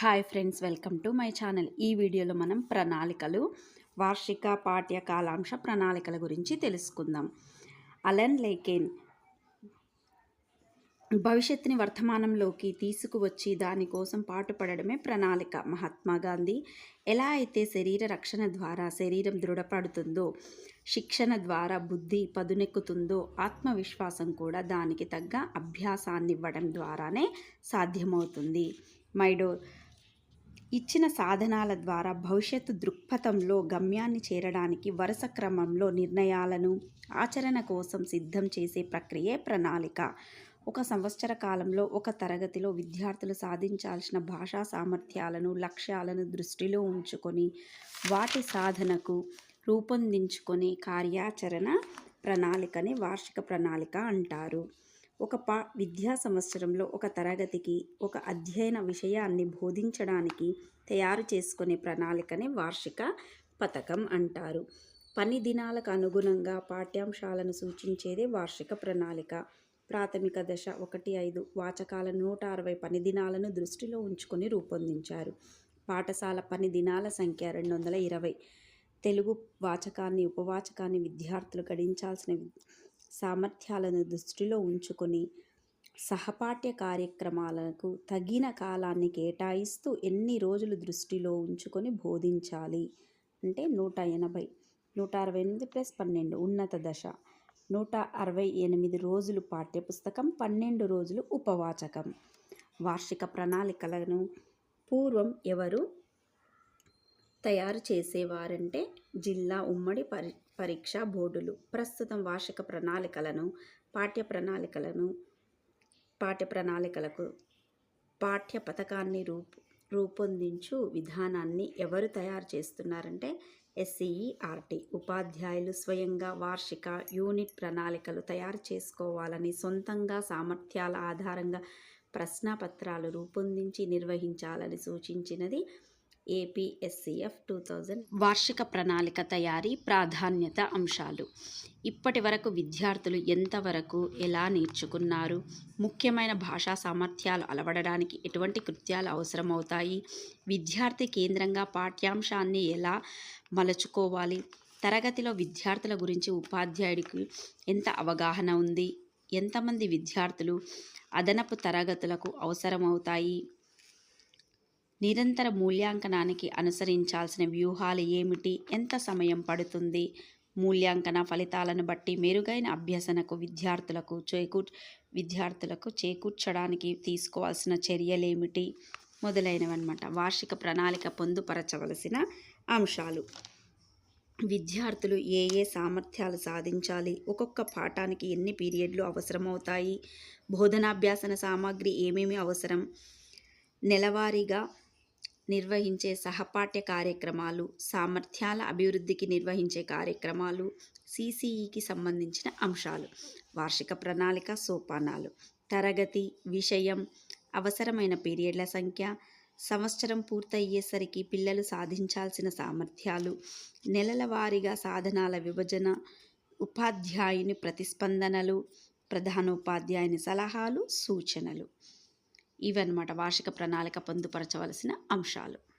Hi friends welcome to my channel. ఈ వీడియోలో మనం ప్రణాళికలు వార్షిక పాఠ్య కాలాంశ ప్రణాళికల గురించి తెలుసుకుందాం. అలెన్ లేకెన్ భవిష్యత్తుని వర్తమానంలోకి తీసుకువచ్చి దానికోసం పాటుపడడమే ప్రణాళిక. మహాత్మా గాంధీ ఎలా అయితే శరీర రక్షణ ద్వారా శరీరం దృఢపడుతుందో శిక్షణ ద్వారా బుద్ధి పదునెక్కుతుందో ఆత్మవిశ్వాసం కూడా దానికి తగ్గ అభ్యాసాన్ని ఇవ్వడం ద్వారానే సాధ్యమవుతుంది. మైడో ఇచ్చిన సాధనాల ద్వారా భవిష్యత్తు దృక్పథంలో గమ్యాన్ని చేరడానికి వరుస క్రమంలో నిర్ణయాలను ఆచరణ కోసం సిద్ధం చేసే ప్రక్రియే ప్రణాళిక. ఒక సంవత్సర కాలంలో ఒక తరగతిలో విద్యార్థులు సాధించాల్సిన భాషా సామర్థ్యాలను లక్ష్యాలను దృష్టిలో ఉంచుకొని వాటి సాధనకు రూపొందించుకునే కార్యాచరణ ప్రణాళికని వార్షిక ప్రణాళిక అంటారు. ఒక పా విద్యా సంవత్సరంలో ఒక తరగతికి ఒక అధ్యయన విషయాన్ని బోధించడానికి తయారు చేసుకునే ప్రణాళికని వార్షిక పథకం అంటారు. పని దినాలకు అనుగుణంగా పాఠ్యాంశాలను సూచించేదే వార్షిక ప్రణాళిక. ప్రాథమిక దశ ఒకటి ఐదు వాచకాల నూట అరవై పని దినాలను దృష్టిలో ఉంచుకొని రూపొందించారు. పాఠశాల పని దినాల సంఖ్య రెండు వందల ఇరవై. తెలుగు వాచకాన్ని ఉపవాచకాన్ని విద్యార్థులు గడించాల్సిన సామర్థ్యాలను దృష్టిలో ఉంచుకొని సహపాఠ్య కార్యక్రమాలకు తగిన కాలాన్ని కేటాయిస్తూ ఎన్ని రోజులు దృష్టిలో ఉంచుకొని బోధించాలి? అంటే నూట ఎనభై నూట అరవై ఎనిమిది ప్లస్ పన్నెండు ఉన్నత దశ నూట అరవై ఎనిమిది రోజులు పాఠ్యపుస్తకం పన్నెండు రోజులు ఉపవాచకం. వార్షిక ప్రణాళికలను పూర్వం ఎవరు తయారు చేసేవారంటే జిల్లా ఉమ్మడి పరి పరీక్ష బోర్డులు. ప్రస్తుతం వార్షిక ప్రణాళికలను పాఠ్య ప్రణాళికలను పాఠ్య ప్రణాళికలకు పాఠ్య పథకాన్ని రూపు రూపొందించు విధానాన్ని ఎవరు తయారు చేస్తున్నారంటే ఎస్సీఈఆర్టీ ఉపాధ్యాయులు స్వయంగా వార్షిక యూనిట్ ప్రణాళికలు తయారు చేసుకోవాలని సొంతంగా సామర్థ్యాల ఆధారంగా ప్రశ్నపత్రాలు రూపొందించి నిర్వహించాలని సూచించినది ఏపీఎస్సిఎఫ్ టూ థౌజండ్ వార్షిక ప్రణాళిక తయారీ ప్రాధాన్యత అంశాలు. ఇప్పటి వరకు విద్యార్థులు ఎంతవరకు ఎలా నేర్చుకున్నారు? ముఖ్యమైన భాషా సామర్థ్యాలు అలవడడానికి ఎటువంటి కృత్యాలు అవసరమవుతాయి? విద్యార్థి కేంద్రంగా పాఠ్యాంశాన్ని ఎలా మలుచుకోవాలి? తరగతిలో విద్యార్థుల గురించి ఉపాధ్యాయుడికి ఎంత అవగాహన ఉంది? ఎంతమంది విద్యార్థులు అదనపు తరగతులకు అవసరమవుతాయి? నిరంతర మూల్యాంకనానికి అనుసరించాల్సిన వ్యూహాలు ఏమిటి? ఎంత సమయం పడుతుంది? మూల్యాంకన ఫలితాలను బట్టి మెరుగైన అభ్యసనకు విద్యార్థులకు చేకూ విద్యార్థులకు చేకూర్చడానికి తీసుకోవాల్సిన చర్యలేమిటి మొదలైనవన్నమాట. వార్షిక ప్రణాళిక పొందుపరచవలసిన అంశాలు. విద్యార్థులు ఏ ఏ సామర్థ్యాలు సాధించాలి? ఒక్కొక్క పాఠానికి ఎన్ని పీరియడ్లు అవసరమవుతాయి? బోధనాభ్యాసన సామాగ్రి ఏమేమి అవసరం? నెలవారీగా నిర్వహించే సహపాఠ్య కార్యక్రమాలు సామర్థ్యాల అభివృద్ధికి నిర్వహించే కార్యక్రమాలు సిసిఈకి సంబంధించిన అంశాలు వార్షిక ప్రణాళిక సోపానాలు తరగతి విషయం అవసరమైన పీరియడ్ల సంఖ్య సంవత్సరం పూర్తయ్యేసరికి పిల్లలు సాధించాల్సిన సామర్థ్యాలు నెలల వారీగా సాధనాల విభజన ఉపాధ్యాయుని ప్రతిస్పందనలు ప్రధానోపాధ్యాయుని సలహాలు సూచనలు. ఇవన్నమాట. వార్షిక ప్రణాళిక పొందుపరచవలసిన అంశాలు.